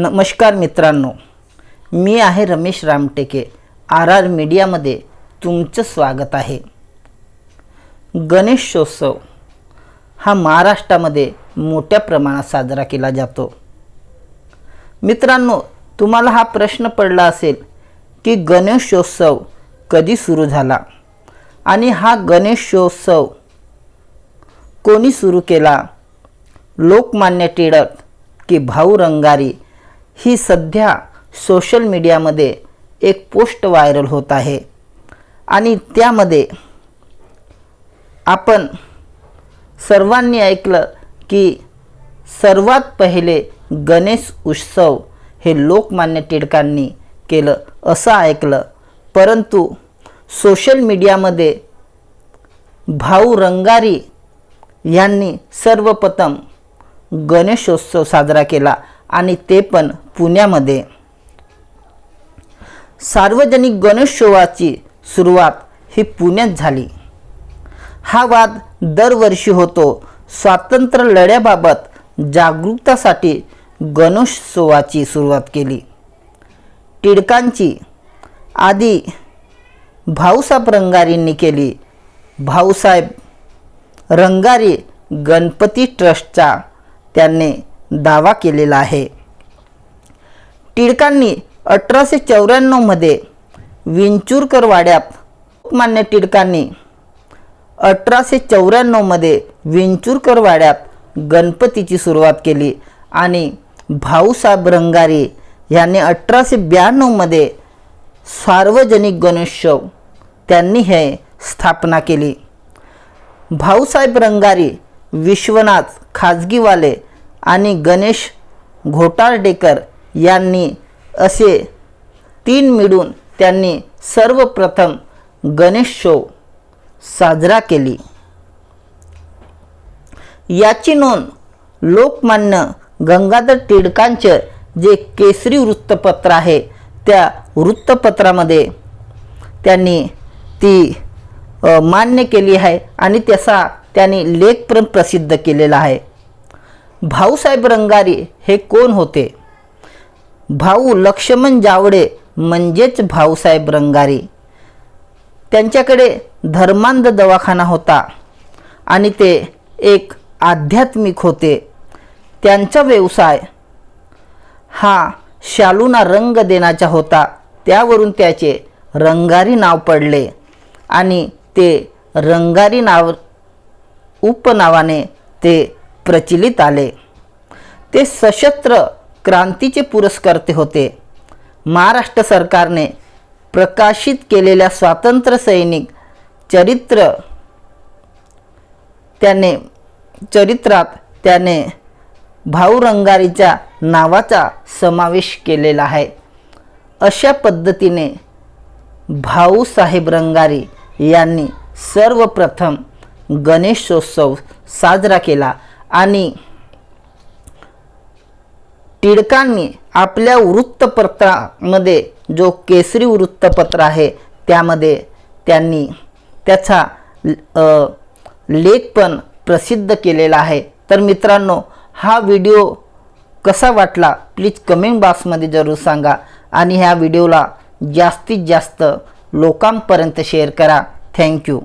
नमस्कार मित्रांनो मी आहे रमेश रामटेके आर आर मीडियामध्ये तुमचं स्वागत आहे. गणेशोत्सव हा महाराष्ट्रामध्ये मोठ्या प्रमाणात साजरा केला जातो. मित्रांनो तुम्हाला हा प्रश्न पडला असेल की गणेशोत्सव कधी सुरू झाला? आणि हा गणेशोत्सव कोणी सुरू केला? लोकमान्य टिळक की भाऊ रंगारी ही सध्या सोशल मीडियामध्ये एक पोस्ट व्हायरल होत आहे. आणि त्यामध्ये आपण सर्वांनी ऐकलं की सर्वात पहिले गणेश उत्सव हे लोकमान्य टिळकांनी केलं असं ऐकलं. परंतु सोशल मीडियामध्ये भाऊ रंगारी यांनी सर्वप्रथम गणेशोत्सव साजरा केला आणि ते पण पुण्यामध्ये सार्वजनिक गणेशोत्सवाची सुरुवात ही पुण्यात झाली. हा वाद दरवर्षी होतो. स्वातंत्र्य लढ्याबाबत जागरूकतासाठी गणेशोत्सवाची सुरुवात केली. टिळकांची आधी भाऊसाहेब रंगारींनी केली. भाऊसाहेब रंगारी गणपती ट्रस्टचा त्यांनी दावा केलेला आहे. टिळकांनी अठराशे चौऱ्याण्णवमध्ये विंचूरकर वाड्यात लोकमान्य टिळकांनी अठराशे चौऱ्याण्णवमध्ये विंचूरकर वाड्यात गणपतीची सुरुवात केली. आणि भाऊसाहेब रंगारी यांनी अठराशे ब्याण्णवमध्ये सार्वजनिक गणेशोत्सव त्यांनी हे स्थापना केली. भाऊसाहेब रंगारी विश्वनाथ खाजगीवाले आणि गणेश घोटाळडेकर यांनी असे तीन मिळून त्यांनी सर्वप्रथम गणेशोत्सव साजरा केली. याची नोंद लोकमान्य गंगाधर टिळकांचे जे केसरी वृत्तपत्र आहे त्या वृत्तपत्रामध्ये त्यांनी ती मान्य केली आहे आणि त्याचा त्यांनी लेख पण प्रसिद्ध केलेला आहे. भाऊसाहेब रंगारी हे कोण होते? भाऊ लक्ष्मण जावडे म्हणजेच भाऊसाहेब रंगारी. त्यांच्याकडे धर्मांध दवाखाना होता आणि ते एक आध्यात्मिक होते. त्यांचा व्यवसाय हा शालूना रंग देण्याचा होता. त्यावरून त्याचे रंगारी नाव पडले आणि ते रंगारी नाव उपनावाने ते प्रचलित आले. ते सशस्त्र क्रांतीचे पुरस्कर्ते होते. महाराष्ट्र सरकारने प्रकाशित केलेल्या स्वातंत्र्य सैनिक चरित्र त्याने चरित्रात त्याने भाऊ रंगारीच्या नावाचा समावेश केलेला आहे. अशा पद्धतीने भाऊसाहेब रंगारी यांनी सर्वप्रथम गणेशोत्सव साजरा केला आणि टिळकांनी आपल्या वृत्तपत्रामध्ये जो केसरी वृत्तपत्र आहे त्यामध्ये त्यांनी त्याचा लेख पण प्रसिद्ध केलेला आहे. तर मित्रांनो हा व्हिडिओ कसा वाटला प्लीज कमेंट बॉक्समध्ये जरूर सांगा आणि ह्या व्हिडिओला जास्तीत जास्त लोकांपर्यंत शेअर करा. थँक्यू.